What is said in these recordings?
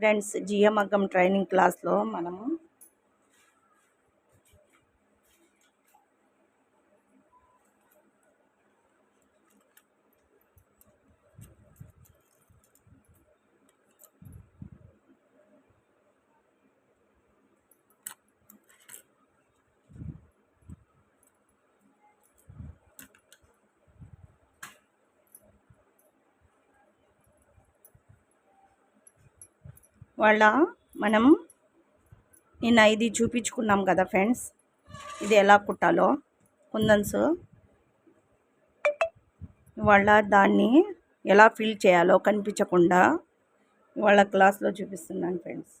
Friends GM మగ్గం training క్లాస్లో మనము వాళ్ళ మనం నిన్న ఇది చూపించుకున్నాం కదా ఫ్రెండ్స్. ఇది ఎలా కుట్టాలో. కుందన్స్ వాళ్ళ దాన్ని ఎలా ఫిల్ చేయాలో కనిపించకుండా వాళ్ళ క్లాస్లో చూపిస్తున్నాను ఫ్రెండ్స్.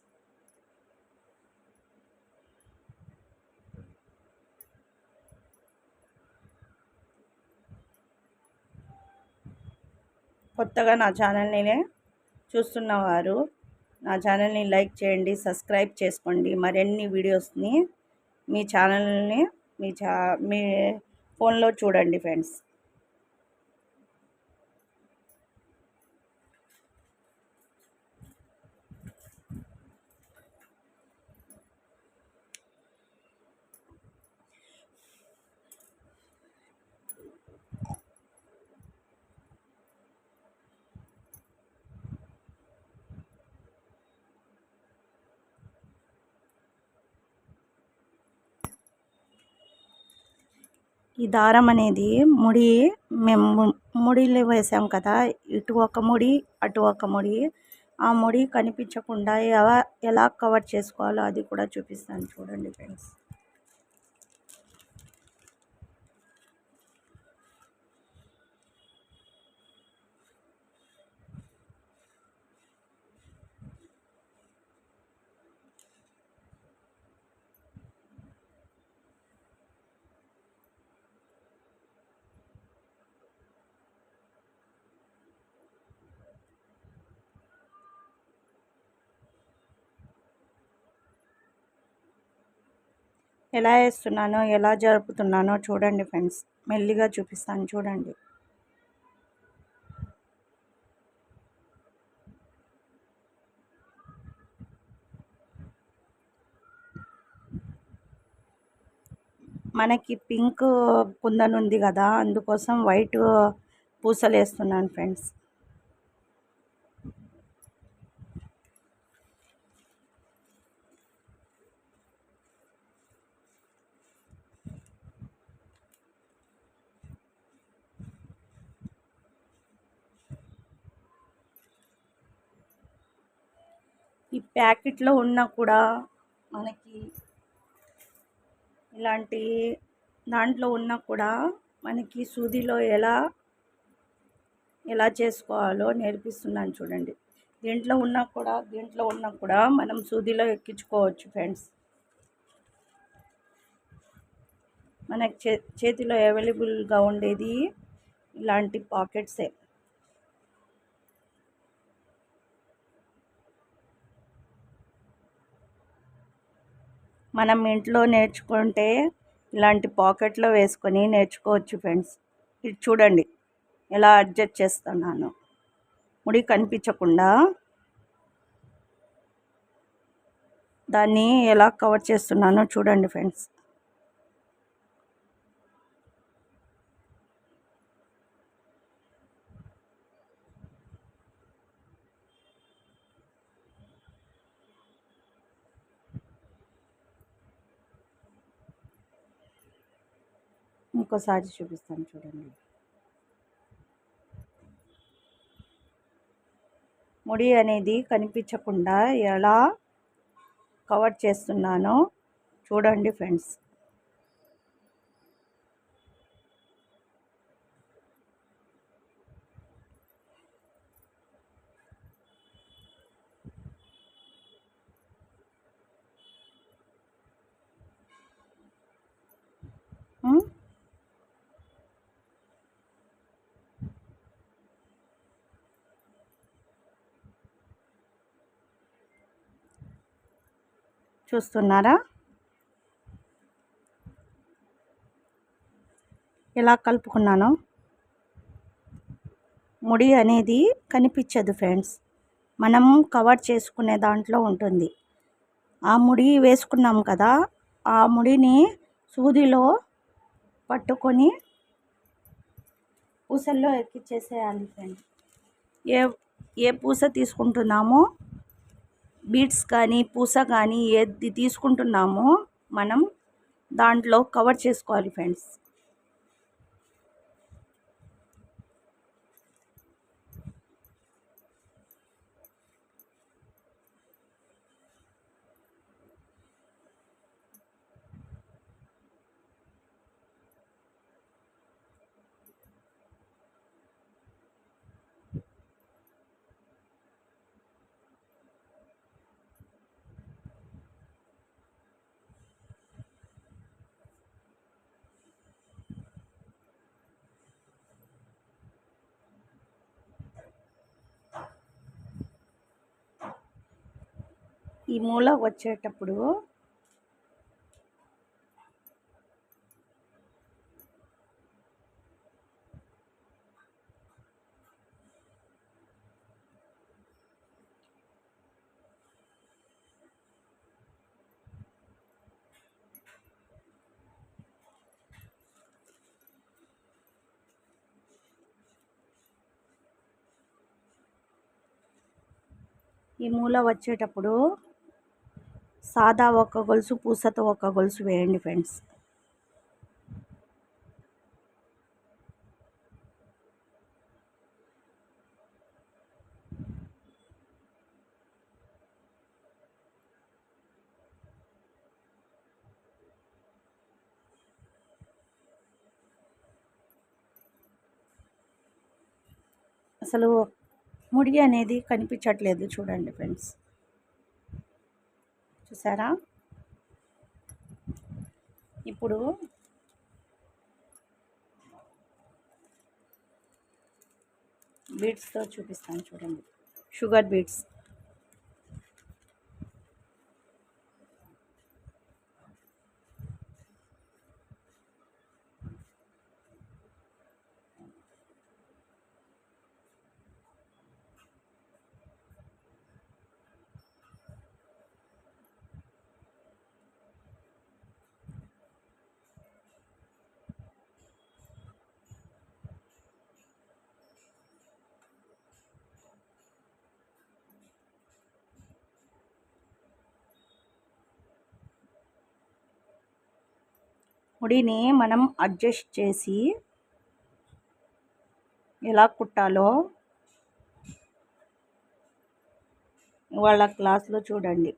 కొత్తగా నా ఛానల్ని చూస్తున్నవారు నా ఛానల్ని లైక్ చేయండి సబ్స్క్రైబ్ చేసుకోండి. మరిన్ని వీడియోస్ని మీ ఛానల్ని మీ ఛా మీ ఫోన్లో చూడండి ఫ్రెండ్స్. ఈ దారం అనేది ముడి మేము ముడిలో వేసాం కదా. ఇటు ఒక ముడి అటు ఒక ముడి. ఆ ముడి కనిపించకుండా ఎలా ఎలా కవర్ చేసుకోవాలో అది కూడా చూపిస్తాను. చూడండి ఫ్రెండ్స్. ఎలా వేస్తున్నానో ఎలా జరుపుతున్నానో చూడండి ఫ్రెండ్స్. మెల్లిగా చూపిస్తాను చూడండి. మనకి పింక్ కుందనుంది కదా అందుకోసం వైట్ పూసలు వేస్తున్నాను ఫ్రెండ్స్. ప్యాకెట్లో ఉన్నా కూడా మనకి ఇలాంటి దాంట్లో ఉన్నా కూడా మనకి సూదిలో ఎలా ఎలా చేసుకోవాలో నేర్పిస్తున్నాను చూడండి. దీంట్లో ఉన్నా కూడా దీంట్లో ఉన్నా కూడా మనం సూదిలో ఎక్కించుకోవచ్చు ఫ్రెండ్స్. మనకి చే చేతిలో అవైలబుల్గా ఉండేది ఇలాంటి పాకెట్సే. మనం ఇంట్లో నేర్చుకుంటే ఇలాంటి పాకెట్లో వేసుకొని నేర్చుకోవచ్చు ఫ్రెండ్స్. ఇది చూడండి ఎలా అడ్జస్ట్ చేస్తున్నాను. ముడి కనిపించకుండా దాన్ని ఎలా కవర్ చేస్తున్నానో చూడండి ఫ్రెండ్స్. ఇంకోసారి చూపిస్తాను చూడండి. ముడి అనేది కనిపించకుండా ఎలా కవర్ చేస్తున్నానో చూడండి ఫ్రెండ్స్. చూస్తున్నారా? ఎలా కలుపుకున్నాను? ముడి అనేది కనిపించదు ఫ్రెండ్స్. మనం కవర్ చేసుకునే దాంట్లో ఉంటుంది. ఆ ముడి వేసుకున్నాం కదా ఆ ముడిని సూదిలో పట్టుకొని పూసల్లో ఎక్కిచ్చేసేయాలి ఫ్రెండ్స్. ఏ ఏ పూస తీసుకుంటున్నామో బీడ్స్ కానీ పూస కానీ ఏది తీసుకుంటున్నామో మనం దాంట్లో కవర్ చేసుకోవాలి ఫ్రెండ్స్. ఈ మూల వచ్చేటప్పుడు ఈ మూల వచ్చేటప్పుడు సాదా ఒక గొలుసు పూసతో ఒక గొలుసు వేయండి ఫ్రెండ్స్. అసలు ముడి అనేది కనిపించట్లేదు చూడండి ఫ్రెండ్స్. చూసారా? ఇప్పుడు బీడ్స్తో చూపిస్తాను చూడండి. షుగర్ బీడ్స్ ముడిని మనం అడ్జస్ట్ చేసి ఎలా కుట్టాలో వాళ్ళ క్లాస్లో చూడండి.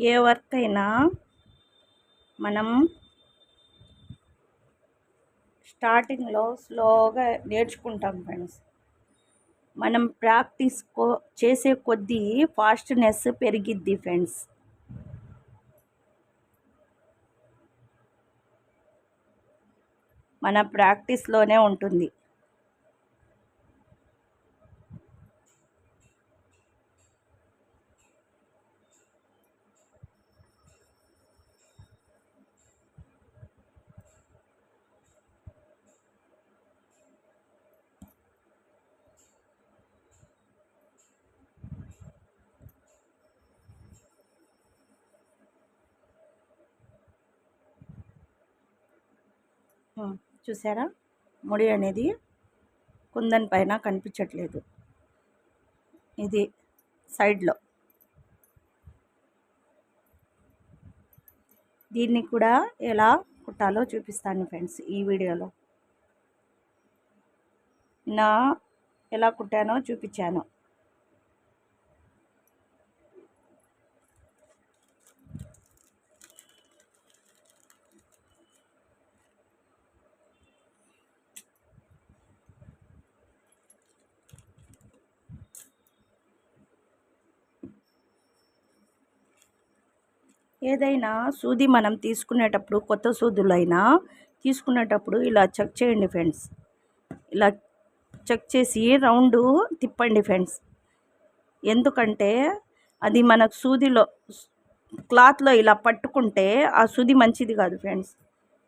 ఏ వర్క్ అయినా మనం స్టార్టింగ్లో స్లోగా నేర్చుకుంటాం ఫ్రెండ్స్. మనం ప్రాక్టీస్ కో చేసే కొద్దీ ఫాస్ట్నెస్ పెరిగిద్ది ఫ్రెండ్స్. మన ప్రాక్టీస్లోనే ఉంటుంది. చూసారా? ముడి అనేది కుందన్ పైన కనిపించట్లేదు. ఇది సైడ్లో. దీన్ని కూడా ఎలా కుట్టాలో చూపిస్తాను ఫ్రెండ్స్ ఈ వీడియోలో. నా ఎలా కుట్టానో చూపించాను. ఏదైనా సూది మనం తీసుకునేటప్పుడు కొత్త సూదులైనా తీసుకునేటప్పుడు ఇలా చెక్ చేయండి ఫ్రెండ్స్. ఇలా చెక్ చేసి రౌండ్ తిప్పండి ఫ్రెండ్స్. ఎందుకంటే అది మనకు సూదిలో క్లాత్లో ఇలా పట్టుకుంటే ఆ సూది మంచిది కాదు ఫ్రెండ్స్.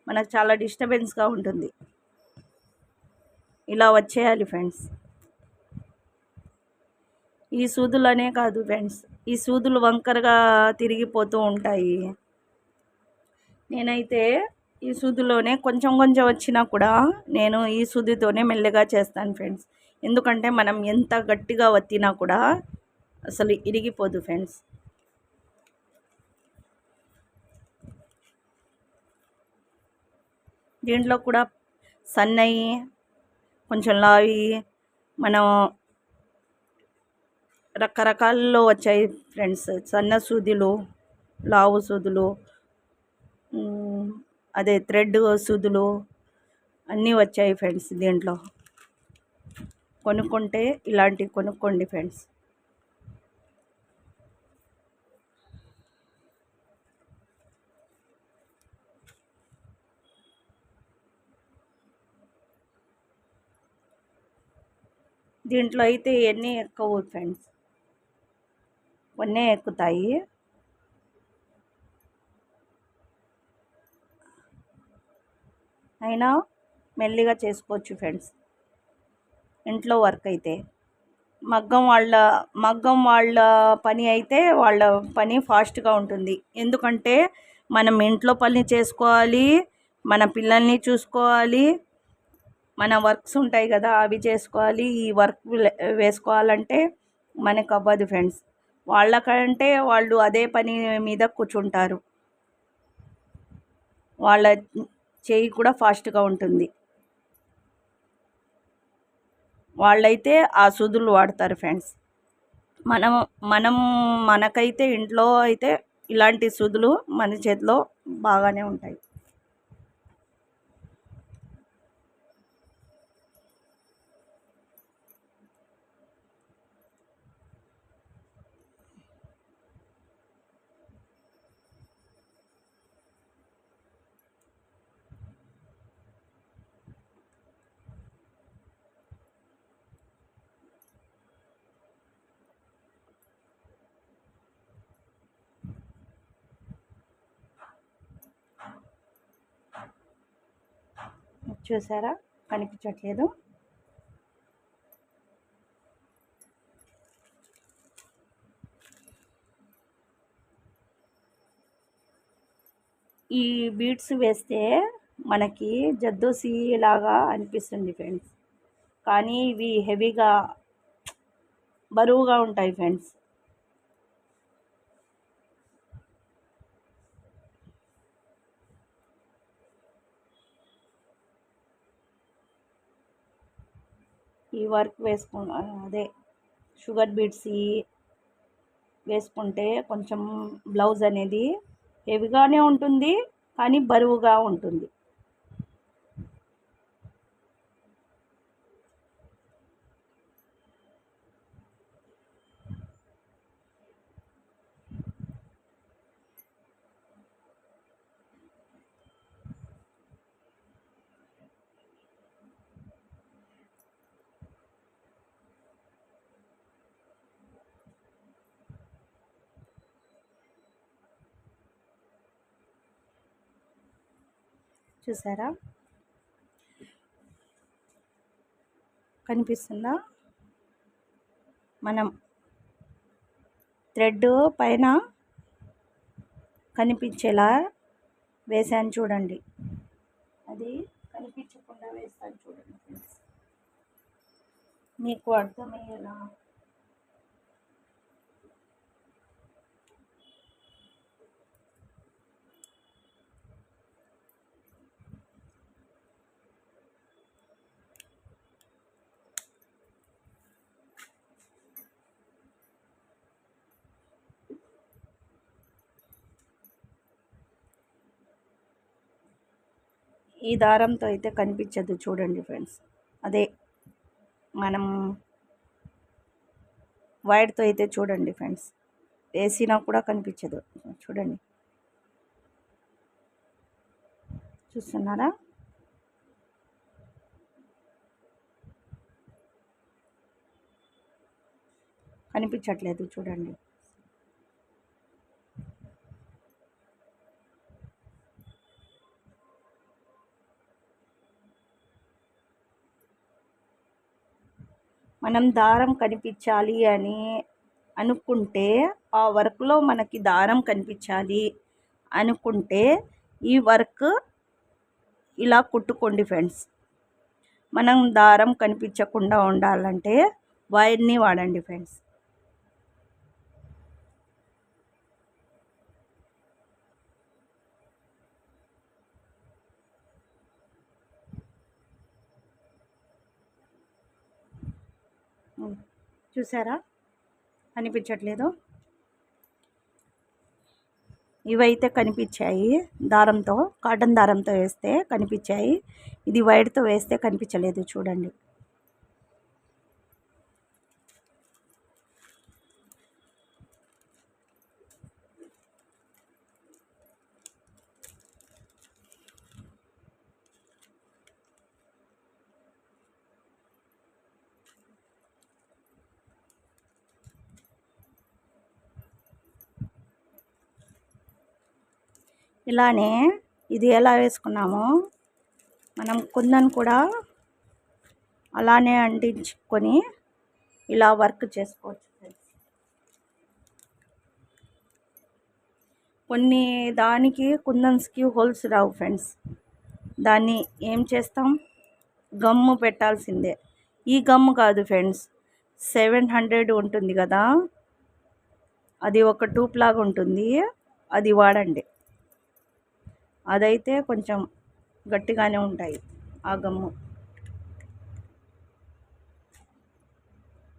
మనకు చాలా డిస్టర్బెన్స్గా ఉంటుంది. ఇలా వచ్చేయాలి ఫ్రెండ్స్. ఈ సూదులనే కాదు ఫ్రెండ్స్. ఈ సూదులు వంకరగా తిరిగిపోతూ ఉంటాయి. నేనైతే ఈ సూదిలోనే కొంచెం కొంచెం వచ్చినా కూడా నేను ఈ సూదితోనే మెల్లగా చేస్తాను ఫ్రెండ్స్. ఎందుకంటే మనం ఎంత గట్టిగా వత్తినా కూడా అసలు ఇరిగిపోదు ఫ్రెండ్స్. దీంట్లో కూడా సన్నయి కొంచెం లావి మనం రకరకాల్లో వచ్చాయి ఫ్రెండ్స్. సన్న సూదులు లావు సూదులు అదే థ్రెడ్ సూదులు అన్నీ వచ్చాయి ఫ్రెండ్స్ దీంట్లో. కొనుక్కుంటే ఇలాంటివి కొనుక్కోండి ఫ్రెండ్స్. దీంట్లో అయితే ఎన్ని ఎక్కువ ఫ్రెండ్స్? కొన్నే ఎక్కుతాయి. అయినా మెల్లిగా చేసుకోవచ్చు ఫ్రెండ్స్. ఇంట్లో వర్క్ అయితే. మగ్గం వాళ్ళ మగ్గం వాళ్ళ పని అయితే వాళ్ళ పని ఫాస్ట్గా ఉంటుంది. ఎందుకంటే మనం ఇంట్లో పని చేసుకోవాలి మన పిల్లల్ని చూసుకోవాలి మన వర్క్స్ ఉంటాయి కదా అవి చేసుకోవాలి. ఈ వర్క్ వేసుకోవాలంటే మనకు అవ్వదు ఫ్రెండ్స్. వాళ్ళకంటే వాళ్ళు అదే పని మీద కూర్చుంటారు. వాళ్ళ చేయి కూడా ఫాస్ట్గా ఉంటుంది. వాళ్ళైతే ఆ సూదులు వాడతారు ఫ్రెండ్స్. మనం మనం మనకైతే ఇంట్లో అయితే ఇలాంటి సూదులు మన చేతిలో బాగానే ఉంటాయి. చూసారా? కనిపించట్లేదు. ఈ బీడ్స్ వేస్తే మనకి జద్దోసి లాగా అనిపిస్తుంది ఫ్రెండ్స్. కానీ ఇవి హెవీగా బరువుగా ఉంటాయి ఫ్రెండ్స్. ఈ వర్క్ వేసుకు అదే షుగర్ బీడ్స్ వేసుకుంటే కొంచెం బ్లౌజ్ అనేది హెవీగానే ఉంటుంది కానీ బరువుగా ఉంటుంది. చూసారా? కనిపిస్తుందా? మనం థ్రెడ్ పైన కనిపించేలా వేసాను చూడండి. అది కనిపించకుండా వేస్తాను చూడండి మీకు అర్థమయ్యేలా ఈ దారంతో అయితే కనిపించదు చూడండి ఫ్రెండ్స్. అదే మనం వైర్తో అయితే చూడండి ఫ్రెండ్స్. వేసినా కూడా కనిపించదు. చూడండి. చూస్తున్నారా? కనిపించట్లేదు చూడండి. మనం దారం కనిపించాలి అని అనుకుంటే ఆ వర్క్లో మనకి దారం కనిపించాలి అనుకుంటే ఈ వర్క్ ఇలా కుట్టుకోండి ఫ్రెండ్స్. మనం దారం కనిపించకుండా ఉండాలంటే వైర్ని వాడండి ఫ్రెండ్స్. చూసారా? కనిపించట్లేదు. ఇవైతే కనిపించాయి దారంతో కాటన్ దారంతో వేస్తే కనిపించాయి. ఇది వైర్తో వేస్తే కనిపించలేదు చూడండి. ఇలానే ఇది ఎలా వేసుకున్నామో మనం కుందన్ కూడా అలానే అంటించుకొని ఇలా వర్క్ చేసుకోవచ్చు కొన్ని దానికి కుందన్స్కి హోల్స్ రావు ఫ్రెండ్స్ దాన్ని ఏం చేస్తాం? గమ్ము పెట్టాల్సిందే. ఈ గమ్ము కాదు ఫ్రెండ్స్ సెవెన్ హండ్రెడ్ ఉంటుంది కదా? అది ఒక టూప్ లాగా ఉంటుంది. అది వాడండి. అదైతే కొంచెం గట్టిగానే ఉంటాయి ఆ గమ్ము.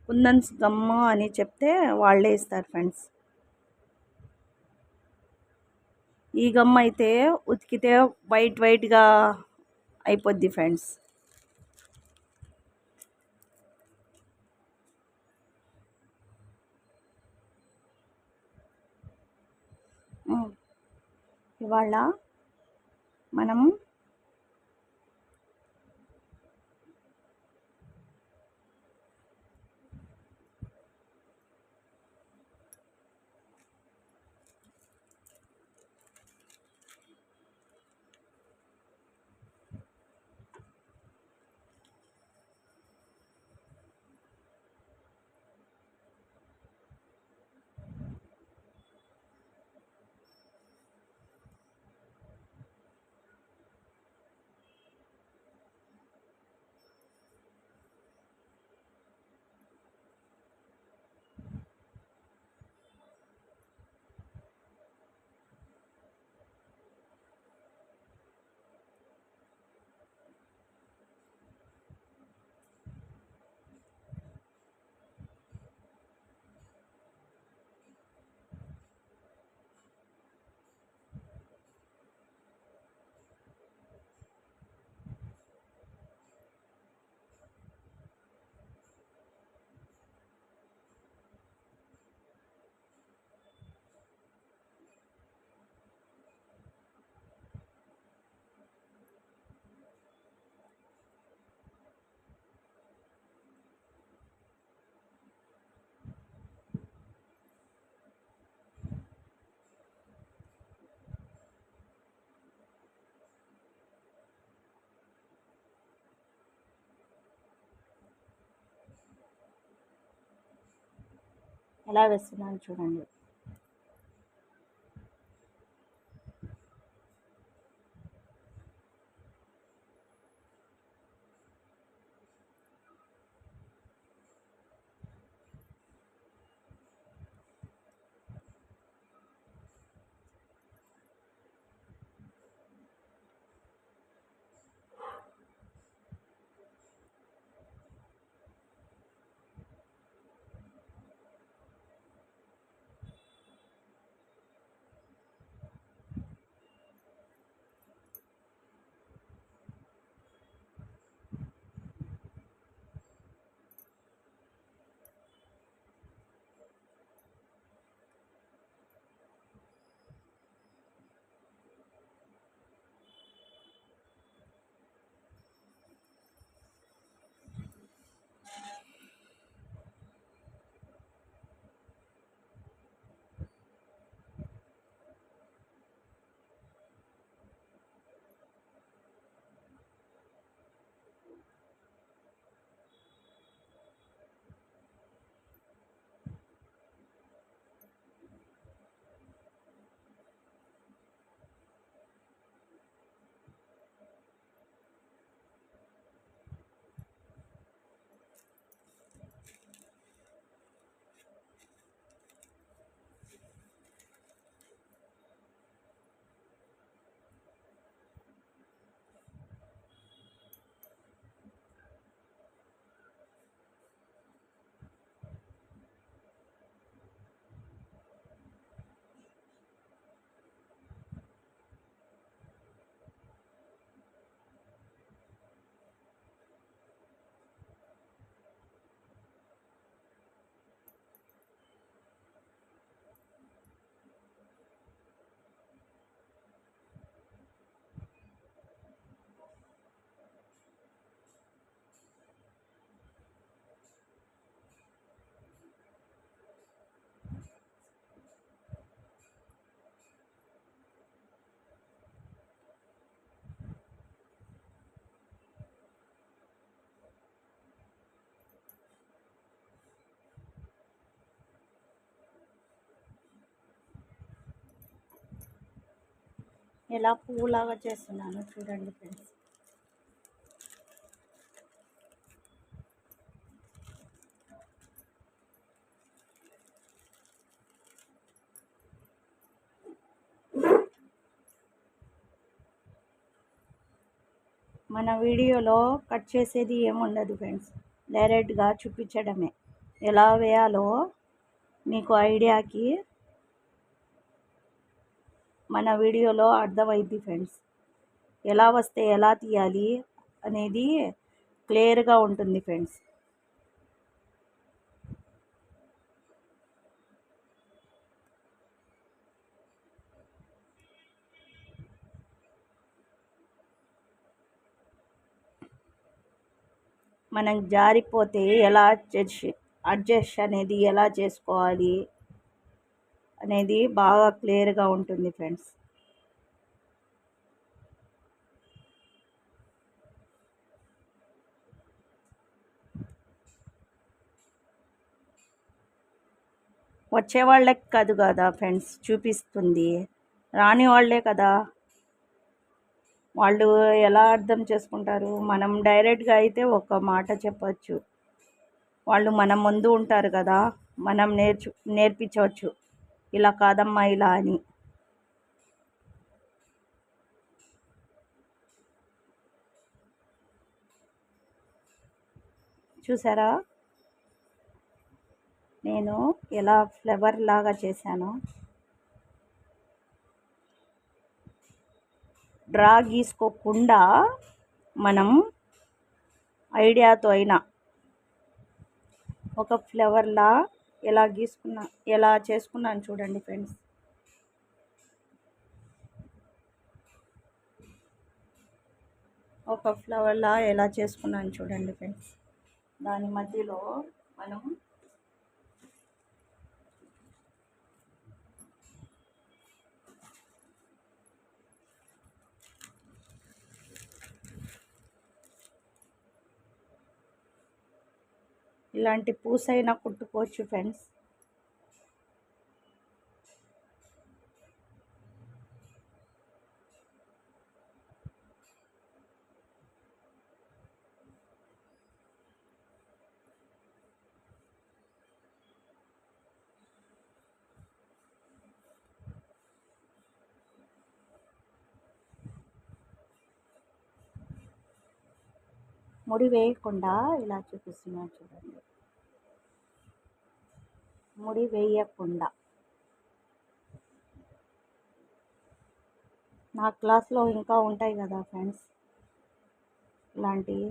కుందన్స్ గమ్ము అని చెప్తే వాళ్ళే ఇస్తారు ఫ్రెండ్స్. ఈ గమ్ అయితే ఉతికితే వైట్ వైట్గా అయిపోద్ది ఫ్రెండ్స్. ఇవాళ మనము ఎలా వేస్తున్నాను చూడండి. ఎలా పువ్వులాగా చేస్తున్నాను చూడండి ఫ్రెండ్స్. మన వీడియోలో కట్ చేసేది ఏముండదు ఫ్రెండ్స్. డైరెక్ట్గా చూపించడమే. ఎలా వేయాలో మీకు ఐడియాకి మన వీడియోలో అర్థమైంది ఫ్రెండ్స్. ఎలా వస్తే ఎలా తీయాలి అనేది క్లియర్గా ఉంటుంది ఫ్రెండ్స్. మనం జారిపోతే ఎలా అడ్జస్ట్ అడ్జస్ట్ అనేది ఎలా చేసుకోవాలి? అనేది బాగా క్లియర్గా ఉంటుంది ఫ్రెండ్స్. వచ్చే వాళ్ళకి కాదు కదా ఫ్రెండ్స్ చూపిస్తుంది. రాని వాళ్ళే కదా. వాళ్ళు ఎలా అర్థం చేసుకుంటారు? మనం డైరెక్ట్గా అయితే ఒక మాట చెప్పచ్చు. వాళ్ళు మన ముందు ఉంటారు కదా. మనం నేర్చు నేర్పించవచ్చు. ఇలా కాదమ్మా ఇలా అని. చూసారా? నేను ఎలా ఫ్లవర్ లాగా చేశాను. డ్రా గీసుకోకుండా మనం ఐడియాతో అయినా ఒక ఫ్లవర్లా ఎలా గీసుకున్నా ఎలా చేసుకున్నాను చూడండి ఫ్రెండ్స్. ఒక ఫ్లవర్లా ఎలా చేసుకున్నాను చూడండి ఫ్రెండ్స్. దాని మధ్యలో మనం ఇలాంటి పూసైనా కుట్టుకోవచ్చు ఫ్రెండ్స్ ముడి వేయకుండా ఇలా చూపిస్తున్నాను చూడండి. ముడి వేయకుండా. నా క్లాస్లో ఇంకా ఉంటాయి కదా ఫ్రెండ్స్ ఇలాంటివి.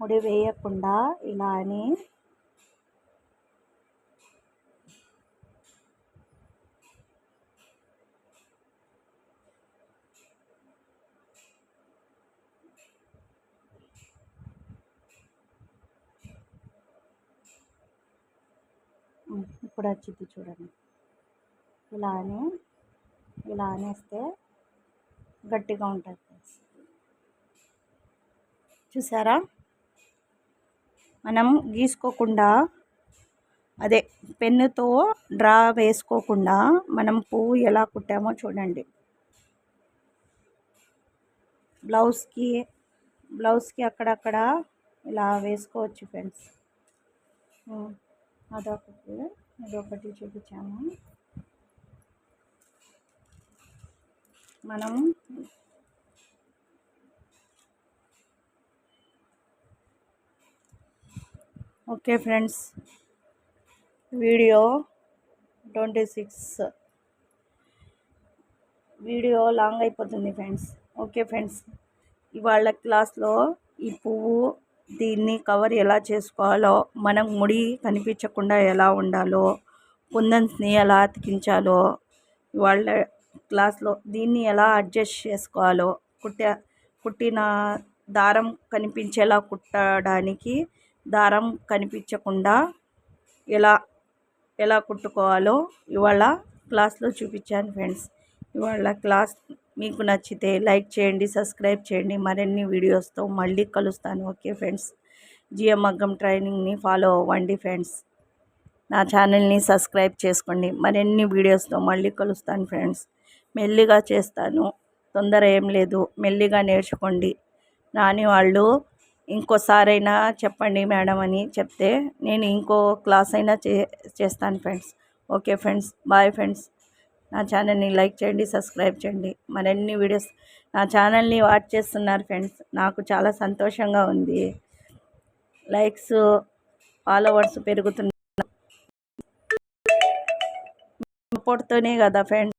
ముడి వేయకుండా ఇలా అని ఇప్పుడు వచ్చింది చూడండి. ఇలా అని ఇలా అనేస్తే గట్టిగా ఉంటుంది చూసారా? మనం గీసుకోకుండా అదే పెన్నుతో డ్రా వేసుకోకుండా మనం పువ్వు ఎలా కుట్టామో చూడండి. బ్లౌజ్కి బ్లౌజ్కి అక్కడక్కడ ఇలా వేసుకోవచ్చు ఫ్రెండ్స్. అదొకటి. ఇదొకటి చూపించాము. మనం okay friends video twenty six. Video long అయిపోతుంది ఫ్రెండ్స్. ఓకే ఫ్రెండ్స్ ఇవాళ క్లాస్లో ఈ పువ్వు దీన్ని కవర్ ఎలా చేసుకోవాలో మనం ముడి కనిపించకుండా ఎలా ఉండాలో కుందన్స్ని ఎలా అతికించాలో వాళ్ళ క్లాస్లో దీన్ని ఎలా అడ్జస్ట్ చేసుకోవాలో కుట్ట కుట్టిన దారం కనిపించేలా కుట్టడానికి దారం కనిపించకుండా ఎలా ఎలా కుట్టుకోవాలో ఇవాళ క్లాస్లో చూపించాను ఫ్రెండ్స్. ఇవాళ క్లాస్ మీకు నచ్చితే లైక్ చేయండి సబ్స్క్రైబ్ చేయండి. మరిన్ని వీడియోస్తో మళ్ళీ కలుస్తాను. Okay friends? జిఎం మగ్గం ట్రైనింగ్ని ఫాలో అవ్వండి ఫ్రెండ్స్. నా ఛానల్ని సబ్స్క్రైబ్ చేసుకోండి. మరిన్ని వీడియోస్తో మళ్ళీ కలుస్తాను ఫ్రెండ్స్. మెల్లిగా చేస్తాను. తొందర ఏం లేదు. మెల్లిగా నేర్చుకోండి. రాని వాళ్ళు ఇంకోసారైనా చెప్పండి మేడం అని చెప్తే నేను ఇంకో క్లాస్ అయినా చే చేస్తాను friends. Okay friends? Bye friends. నా ఛానల్ని లైక్ చేయండి సబ్స్క్రైబ్ చేయండి. మరిన్ని వీడియోస్ నా ఛానల్ని వాచ్ చేస్తున్నారు ఫ్రెండ్స్. నాకు చాలా సంతోషంగా ఉంది. లైక్స్ ఫాలోవర్స్ పెరుగుతున్నారు సపోర్ట్తోనే కదా ఫ్రెండ్స్.